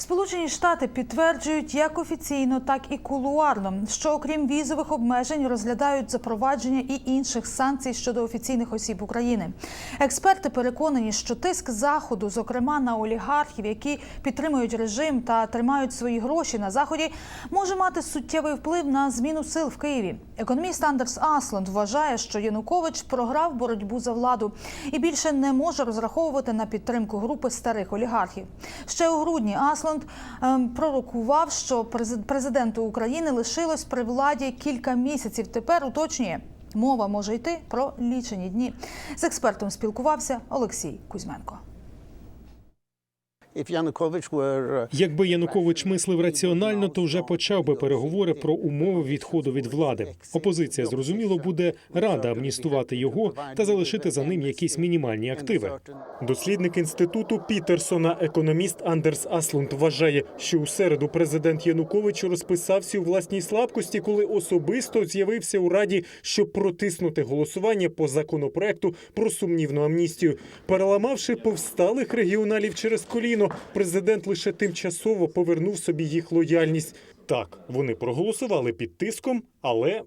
Сполучені Штати підтверджують як офіційно, так і кулуарно, що окрім візових обмежень розглядають запровадження і інших санкцій щодо офіційних осіб України. Експерти переконані, що тиск заходу, зокрема на олігархів, які підтримують режим та тримають свої гроші на заході, може мати суттєвий вплив на зміну сил в Києві. Економіст Андерс Асланд вважає, що Янукович програв боротьбу за владу і більше не може розраховувати на підтримку групи старих олігархів. Ще у грудні Асланд ем, пророкував, що презид- президенту України лишилось при владі кілька місяців. Тепер уточнює. Мова може йти про лічені дні. З експертом спілкувався Олексій Кузьменко. Якби Янукович мислив раціонально, то вже почав би переговори про умови відходу від влади. Опозиція зрозуміло буде рада амністувати його та залишити за ним якісь мінімальні активи. Дослідник інституту Пітерсона, економіст Андерс Аслунд, вважає, що у середу президент Янукович розписався у власній слабкості, коли особисто з'явився у раді, щоб протиснути голосування по законопроекту про сумнівну амністію. Переламавши повсталих регіоналів через коліно, президент лише тимчасово повернув собі їх лояльність. Так, вони проголосували під тиском, але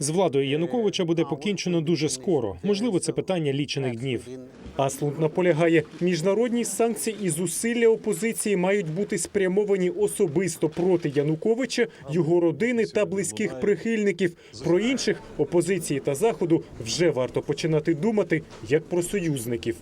з владою Януковича буде покінчено дуже скоро. Можливо, це питання лічених днів. Аслунд наполягає, міжнародні санкції і зусилля опозиції мають бути спрямовані особисто проти Януковича, його родини та близьких прихильників. Про інших опозиції та заходу вже варто починати думати як про союзників.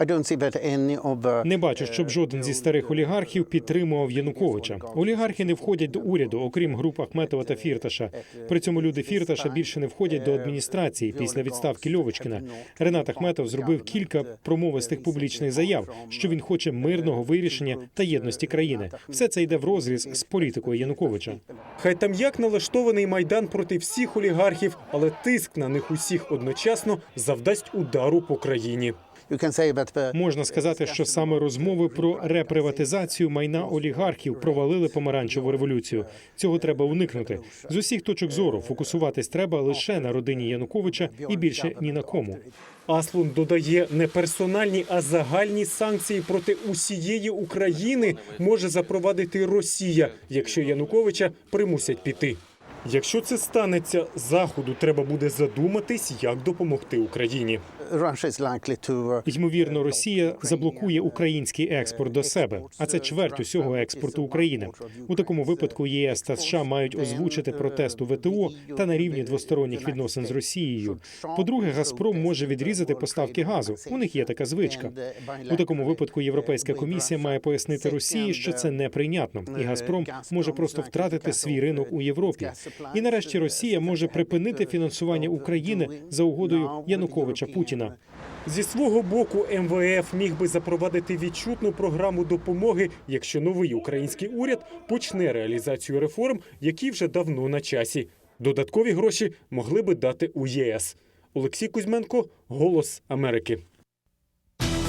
I don't see that any of the Не бачу, щоб жоден зі старих олігархів підтримував Януковича. Олігархи не входять до уряду, окрім груп Ахметова та Фірташа. При цьому люди Фірташа більше не входять до адміністрації після відставки Льовочкіна. Ренат Ахметов зробив кілька промовистих публічних заяв, що він хоче мирного вирішення та єдності країни. Все це йде в розріз з політикою Януковича. Хай там як налаштований майдан проти всіх олігархів, але тиск на них усіх одночасно завдасть удару по країні. The Можна сказати, що саме розмови про реприватизацію майна олігархів провалили помаранчеву революцію. Цього треба уникнути. З усіх точок зору фокусуватись треба лише на родині Януковича і більше ні на кому. Аслун додає не персональні, а загальні санкції проти усієї України може запровадити Росія, якщо Януковича примусять піти. Якщо це станеться, заходу треба буде задуматись, як допомогти Україні. Ймовірно, Росія заблокує український експорт до себе, а це чверть усього експорту України. У такому випадку ЄС та США мають озвучити протест у ВТО та на рівні двосторонніх відносин з Росією. По-друге, Газпром може відрізати поставки газу. У них є така звичка. У такому випадку Європейська комісія має пояснити Росії, що це неприйнятно, і Газпром може просто втратити свій ринок у Європі. І нарешті Росія може припинити фінансування України за угодою Януковича Путіна. Зі свого боку, МВФ міг би запровадити відчутну програму допомоги, якщо новий український уряд почне реалізацію реформ, які вже давно на часі. Додаткові гроші могли би дати у ЄС. Олексій Кузьменко, Голос Америки.